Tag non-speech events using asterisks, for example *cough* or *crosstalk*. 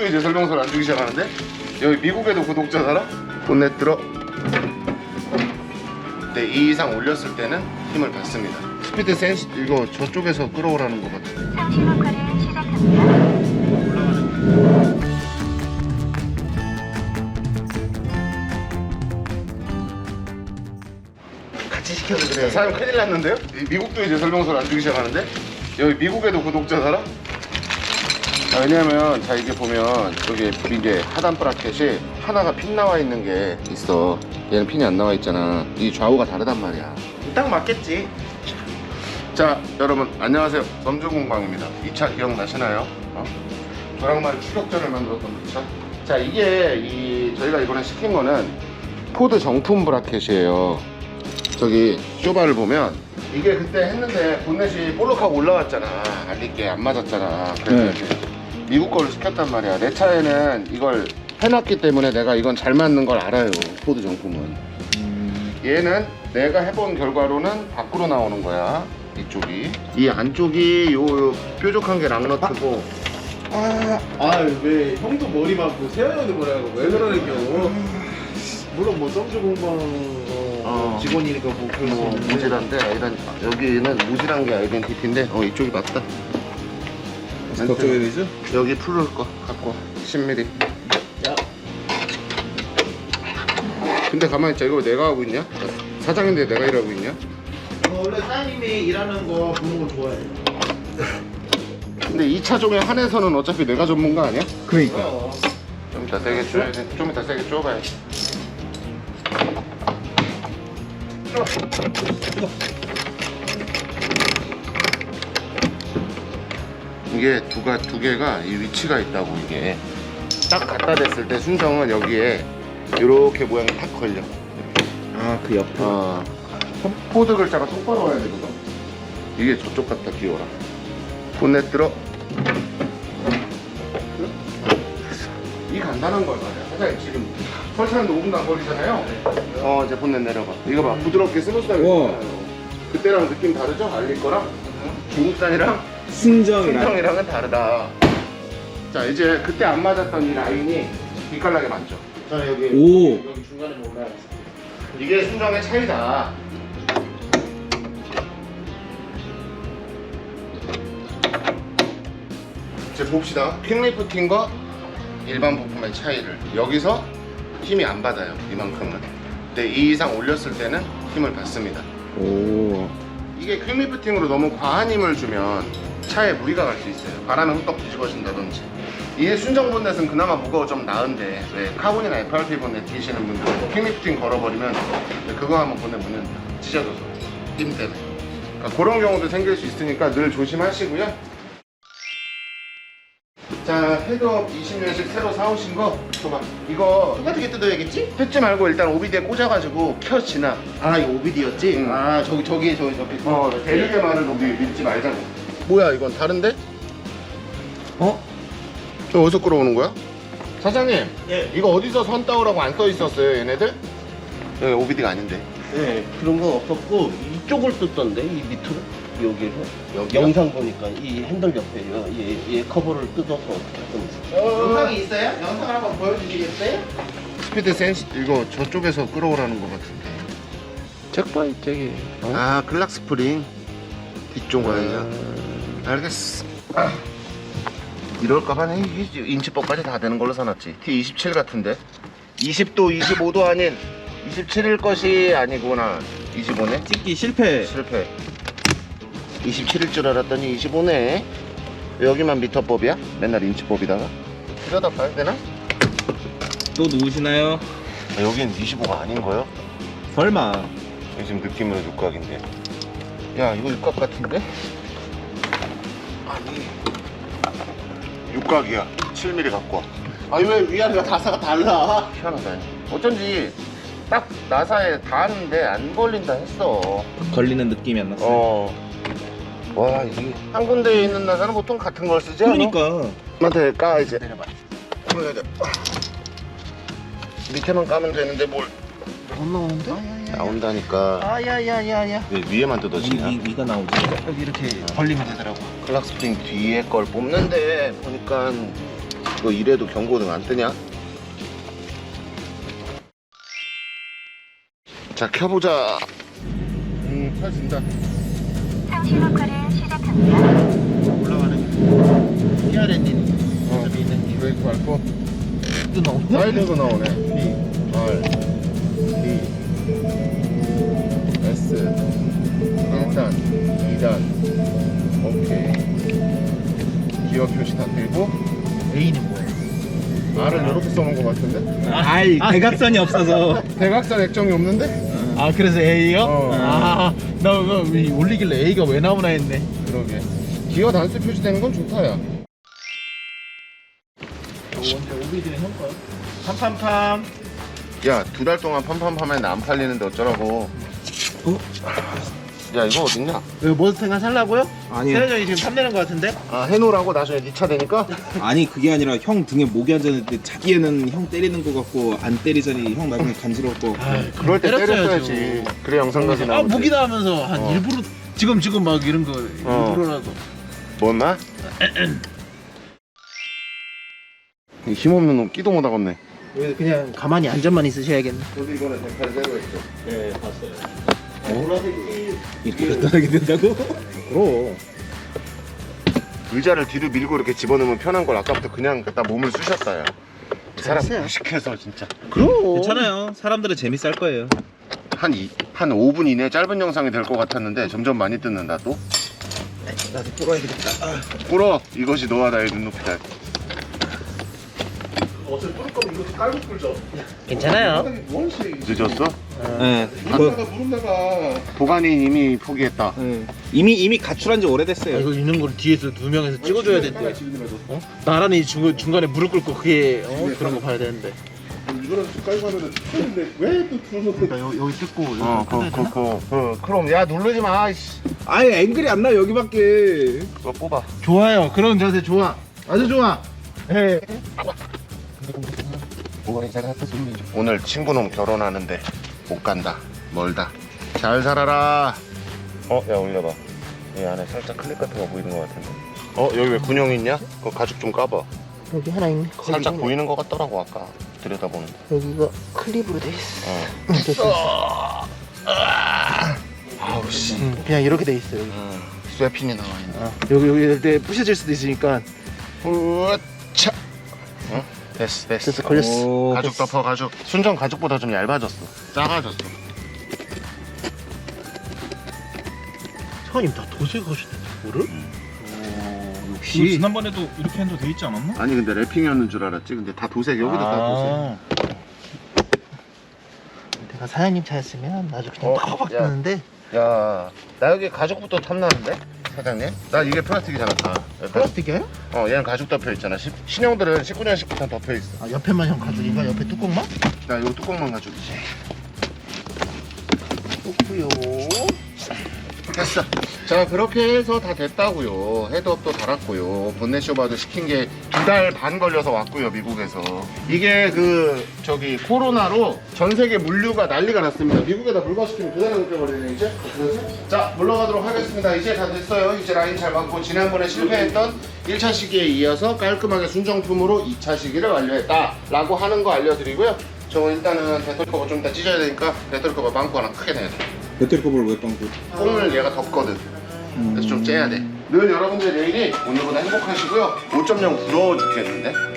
미국도 이제 설명서를 안 주기 시작하는데 여기 미국에도 구독자 살아? 본넷 들어 네, 2 이상 올렸을 때는 힘을 받습니다 스피드 센스 이거 저쪽에서 끌어오라는 것 같은데 상시 녹화를 시작합니다. 같이 시켜도 그래 사람 큰일 났는데요? 이 미국도 이제 설명서를 안 주기 시작하는데 여기 미국에도 구독자 살아? 아, 왜냐면 자 이게 보면 여기 이게 하단 브라켓이 하나가 핀 나와 있는 게 있어 얘는 핀이 안 나와 있잖아 이 좌우가 다르단 말이야 딱 맞겠지. 자 여러분 안녕하세요 점주공방입니다 이 차 기억나시나요? 어? 저랑만 추격전을 만들었던 그 차? 자 이게 이 저희가 이번에 시킨 거는 포드 정품 브라켓이에요 저기 쇼바를 보면 이게 그때 했는데 본넷이 볼록하고 올라왔잖아 알리게 안 맞았잖아 그래서 네. 미국 거를 시켰단 말이야. 내 차에는 이걸 해놨기 때문에 내가 이건 잘 맞는 걸 알아요 포드 정품은. 얘는 내가 해본 결과로는 밖으로 나오는 거야 이쪽이. 이 안쪽이 요, 요 뾰족한 게 락너트고. 아왜 형도 머리 맞고 세영이도 머리 하고 왜 그러는 경우? 물론 뭐 점주 공방 어, 어. 직원이니까 뭐수 뭐. 무질한데 이런 여기는 무질한 게 아이덴티티인데 어 이쪽이 맞다 걱정해야 되죠? 여기 풀을 거 갖고 10mm 야. 근데 가만히 있자 이거 내가 하고 있냐? 사장인데 내가 일하고 있냐? 어, 원래 사장님이 일하는 거 보는 거 좋아해요. 근데 이 차종에 한해서는 어차피 내가 전문가 아니야? 그러니까. 좀 이따 세게 쪼야 돼. 좀 이따 세게 쪼가야지. 이게 두가 두 개가 이 위치가 있다고 이게 딱 갖다 댔을 때 순정은 여기에 이렇게 모양이 탁 걸려. 아 그 옆에. 어. 포드 글자가 똑바로 와야 되거든. 이게 저쪽 갖다 끼워라. 본넷 들어. 이 간단한 걸 말이야. 사장님 지금 설치하는데 5분도 안 걸리잖아요. 어 이제 본넷 내려봐. 이거 봐 부드럽게 스무스하게. 우와. 되잖아요. 그때랑 느낌 다르죠? 알릴 거랑 중국산이랑 순정이랑. 순정이랑은 다르다. 자 이제 그때 안 맞았던 이 라인이 빛깔나게 맞죠? 자 여기 오. 여기 중간에 뭐 올라가 있어. 이게 순정의 차이다. 이제 봅시다. 퀵리프팅과 일반 부품의 차이를. 여기서 힘이 안 받아요. 이만큼은. 근데 이 이상 올렸을 때는 힘을 받습니다. 오. 이게 퀵리프팅으로 너무 과한 힘을 주면 차에 무리가 갈 수 있어요. 바람에 흠뻑 뒤집어진다든지. 이게 순정 본넷은 그나마 무거워 좀 나은데 왜 카본이나 FRP 본넷 뒤시는 분들 퀵리프팅 걸어버리면 그거 본넷 문은 찢어져서 힘 때문에. 그러니까 그런 경우도 생길 수 있으니까 늘 조심하시고요. 자, 헤드업 20년씩 새로 사오신 거 줘봐. 이거 똑같게 뜯어야겠지? 뜯지 말고 일단 오비드에 꽂아가지고 켜지나. 아 이거 오비디였지? 응. 아 저기 저기 저기 저기. 어, 대리의 말을 우리 믿지 말자고. 뭐야, 이건 다른데? 어? 저 어디서 끌어오는 거야? 사장님, 예. 이거 어디서 선 따오라고 안 써 있었어요, 얘네들? 여기 오비드가 아닌데. 네, 그런 건 없었고 이쪽을 뜯던데 이 밑으로 여기를 여기요? 영상 보니까 이 핸들 옆에요 얘, 얘 커버를 뜯어서 어떻게 하던지 영상이 있어요? 영상 한번 보여주시겠어요? 스피드 센스 이거 저쪽에서 끌어오라는 것 같은데. 책봐 저기 아, 클락 스프링 뒤쪽 와야 알겠어. 아. 이럴까봐 인치법까지 다 되는 걸로 사놨지. T27 같은데. 20도, 25도 아닌 27일 것이 아니구나. 25네. 찍기 실패. 실패. 27일 줄 알았더니 25네. 여기만 미터법이야? 맨날 인치법이다가. 들여다 봐야 되나? 또 누우시나요? 아, 여긴 25가 아닌 거요? 설마. 지금 느낌으로 육각인데. 야, 이거 육각 같은데? 아니. 육각이야. 7mm 갖고 와. 아니 왜 위아래가 다사가 달라? 희한하다. 어쩐지 딱 나사에 닿았는데 안 걸린다 했어. 걸리는 느낌이 안 났어요. 어. 와, 이게 한 군데에 있는 나사는 보통 같은 걸 쓰지 않아? 그러니까. 나한테 까 이제. 내려봐. 돼. 밑에만 까면 되는데 뭘 안 나오는데? 나온다니까. 아야야야야. 왜 위에만 뜯어지냐? 위, 위, 가 나오지. 여기 이렇게 벌리면 되더라고. 클락 스프링 뒤에 걸 뽑는데 보니까 너 이래도 경고등 안 뜨냐? 자 켜보자 음 켜진다 시작합니다. 올라가는 PRN님 어 브레이크 밟고 또 나오네 B R D S 1단 2단 오케이 기어 표시 다 되고 A는 뭐예요? R을 이렇게 써놓은 것 같은데? 아이 대각선이 없어서 *laughs* 대각선 액정이 없는데? 아 그래서 A요? 어. 아나 그거 위- 올리길래 A가 왜 나오나 했네 그러게 기어 단수 표시되는 건 좋다야 먼저 오비드는 형 거요? 팜팜팜 야 두 달 동안 팜팜팜했는데 안 팔리는데 어쩌라고 야 이거 어딨냐? 이거 머스탱 살라고요? 아니 세현이 지금 탐내는 거 같은데? 아 해놓으라고 나중에 네 차 되니까? 아니 그게 아니라 형 등에 목이 앉았는데 자기애는 형 때리는 거 같고 안 때리자니 형 나중에 간지럽고 그럴 때 때렸어야죠. 때렸어야지 그래 영상각이 아 나오지 목이다 하면서 한 어. 일부러 지금 지금 막 이런 거 어. 일부러라도 뭔나? 힘없는 놈 끼도 못 하겠네 그냥 가만히 앉아만 있으셔야겠네 저도 이번에 대파를 새로 했죠 네 봤어요 이렇게 간단하게 된다고? 그럼 의자를 뒤로 밀고 이렇게 집어넣으면 편한 걸 아까부터 그냥 갖다 몸을 야이 사람 잘했어요. 무식해서 진짜. 그럼. 괜찮아요. 사람들은 재밌을 거예요. 한, 이, 한 5분 이내 짧은 영상이 될 것 같았는데 점점 많이 뜯는다 또? 나도 풀어야 되겠다. 꿇어. 이것이 너와 나의 눈높이다. 어차피 뚫을 거면 이거 깔고 뚫죠. 괜찮아요. 늦었어? 네, 무릎다가 무릎다가. 보관이 이미 포기했다. 네. 이미 이미 가출한 지 아, 오래됐어요. 이거 있는 걸 뒤에서 두 명에서 찍어줘야 된대. 어? 나란히 중, 중간에 무릎 꿇고 그게 어? 그런 거 봐야 되는데. 이거라도 좀 깔고 하면은 왜또 뚫어서 그러니까 여기, 여기 뜯고 여기 어, 그, 그, 그, 그, 그럼 야 누르지 마, 이씨. 아예 앵글이 안 나요 여기밖에. 그거 뽑아. 좋아요. 그런 자세 좋아. 아주 좋아. 예. 오늘 친구놈 결혼하는데 못 간다. 멀다. 잘 살아라. 어, 야 올려봐. 이 안에 살짝 클립 같은 거 보이는 것 같은데. 어, 여기 왜 군용 있냐? 그거 가죽 좀 까봐. 여기 하나 있네 거기 살짝 있네. 보이는 것 같더라고 아까 들여다보는데. 여기가 클립으로 돼 있어 어. 응, 됐어 아우 씨. 응, 그냥 이렇게 돼 있어 여기 음, 쇠핀이 나와 있네. 어, 여기 여기 이럴 때 부셔질 수도 있으니까 으차. 어? 됐어, 됐어. 됐어 걸렸어 오, 가죽 덮어 가죽. 순정 가죽보다 좀 얇아졌어. 작아졌어. 사장님 다 도색하시네 뭐를? 그 지난번에도 이렇게 핸도 돼 있지 않았나? 아니 근데 랩핑이었는 줄 알았지. 근데 다 도색 여기도 다 도색. 내가 사장님 차였으면 아주 그냥 어, 팍팍 야. 뜨는데 야, 나 여기 가죽부터 탐나는데 사장님? 나 이게 플라스틱이잖아 다. 플라스틱이에요? 어, 얘는 가죽 덮여 있잖아. 시- 신형들은 19년식부터 덮여 있어. 아 옆에만 형 가죽인가? 옆에 뚜껑만? 나 이거 뚜껑만 가죽이지. 뚜고요 됐어. 자, 그렇게 해서 다 됐다고요. 헤드업도 달았고요. 본넷 쇼바도 시킨 게 두 달 반 걸려서 왔고요, 미국에서. 이게 그 저기 코로나로 전 세계 물류가 난리가 났습니다. 미국에다 물건시키면 두 달에 묶여버리네 이제. 자, 물러가도록 하겠습니다. 이제 다 됐어요. 이제 라인 잘 맞고 지난번에 실패했던 1차 시기에 이어서 깔끔하게 순정품으로 2차 시기를 완료했다라고 하는 거 알려드리고요. 저 일단은 배터리 커버 좀 이따 찢어야 되니까 배터리 커버 빵꾸 하나 크게 내야 돼. 커버를 왜 빵꾸 뽕을 얘가 덮거든. 그래서 좀 째야 돼. 늘 여러분들 내일이 오늘보다 행복하시고요. 5.0 부러워 죽겠는데?